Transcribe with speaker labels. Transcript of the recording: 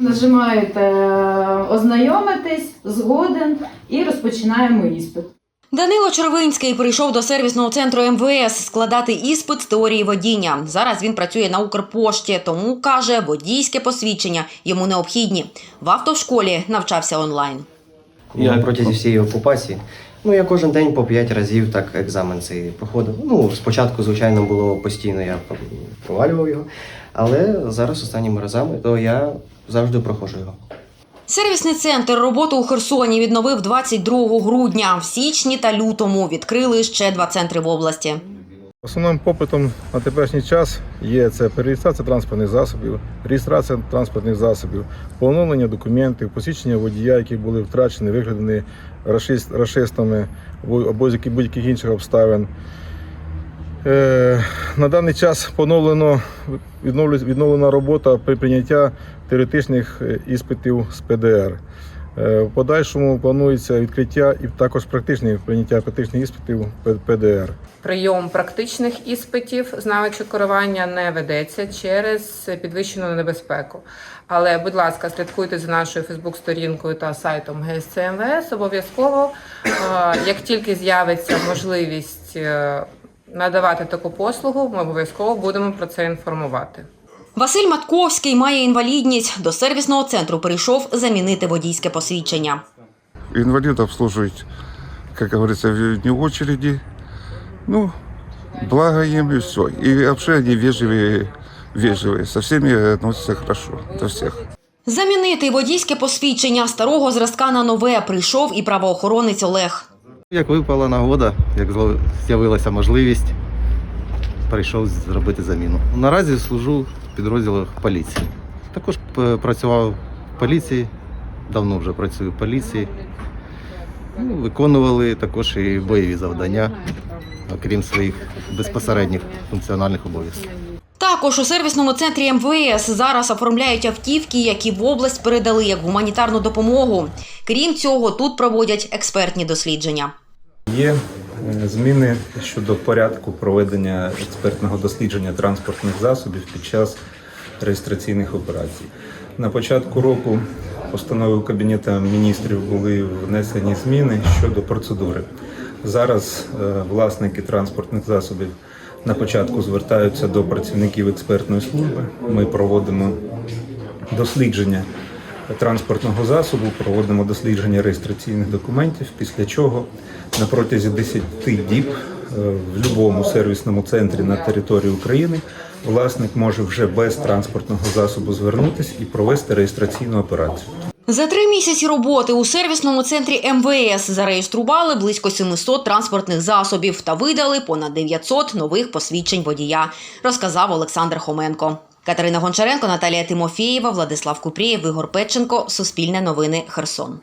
Speaker 1: Нажимаєте е, ознайомитись, згоден і розпочинаємо іспит.
Speaker 2: Данило Червинський прийшов до сервісного центру МВС складати іспит з теорії водіння. Зараз він працює на Укрпошті, тому каже, водійське посвідчення йому необхідні. В автошколі навчався онлайн.
Speaker 3: Я протязі всієї окупації. Ну, я кожен день по 5 разів так екзамен цей проходив. Ну, спочатку, звичайно, було постійно, я провалював його, але зараз останніми разами, то я завжди проходжу його.
Speaker 2: Сервісний центр роботу у Херсоні відновив 22 грудня. В січні та лютому відкрили ще два центри в області.
Speaker 4: Основним попитом на теперішній час є це перереєстрація транспортних засобів, реєстрація транспортних засобів, поновлення документів, посвідчення водія, які були втрачені, рашистами або або з яких- будь-яких інших обставин. Е, на даний час поновлено відновлена робота при прийняття теоретичних е, іспитів з ПДР. Е, В подальшому планується відкриття і також практичних прийняття практичних іспитів ПДР.
Speaker 5: Прийом практичних іспитів з навичок керування не ведеться через підвищену небезпеку. Але, будь ласка, слідкуйте за нашою Фейсбук-сторінкою та сайтом ГСЦ МВС. Обов'язково, як тільки з'явиться можливість надавати таку послугу, ми обов'язково будемо про це інформувати.
Speaker 2: Василь Матковський має інвалідність. До сервісного центру прийшов замінити водійське посвідчення.
Speaker 6: Инвалидов обслуживать, как говорится, вне очереди. Ну, благо им и все. И вообще они вежливые, вежливые. Со всеми относятся хорошо, до всех.
Speaker 2: Замінити водійське посвідчення старого зразка на нове прийшов і правоохоронець Олег.
Speaker 3: Як випала нагода, як з'явилася можливість, прийшов зробити заміну. Наразі служу в підрозділах поліції. Також працював в поліції, давно вже працюю в поліції. Ну, виконували також і бойові завдання, окрім своїх безпосередніх функціональних обов'язків.
Speaker 2: Також у сервісному центрі МВС зараз оформляють автівки, які в область передали як гуманітарну допомогу. Крім цього, тут проводять експертні дослідження.
Speaker 7: Є е, зміни щодо порядку проведення експертного дослідження транспортних засобів під час реєстраційних операцій. На початку року постановою Кабінету міністрів були внесені зміни щодо процедури. Зараз е, власники транспортних засобів на початку звертаються до працівників експертної служби. Ми проводимо дослідження транспортного засобу, проводимо дослідження реєстраційних документів, після чого на протязі 10 діб е, в будь-якому сервісному центрі на території України власник може вже без транспортного засобу звернутися і провести реєстраційну операцію.
Speaker 2: За три місяці роботи у сервісному центрі МВС зареєстрували близько 700 транспортних засобів та видали понад 900 нових посвідчень водія, розказав Олександр Хоменко. Катерина Гончаренко, Наталія Тимофєєва, Владислав Купрієв, Ігор Петченко. Суспільне новини. Херсон.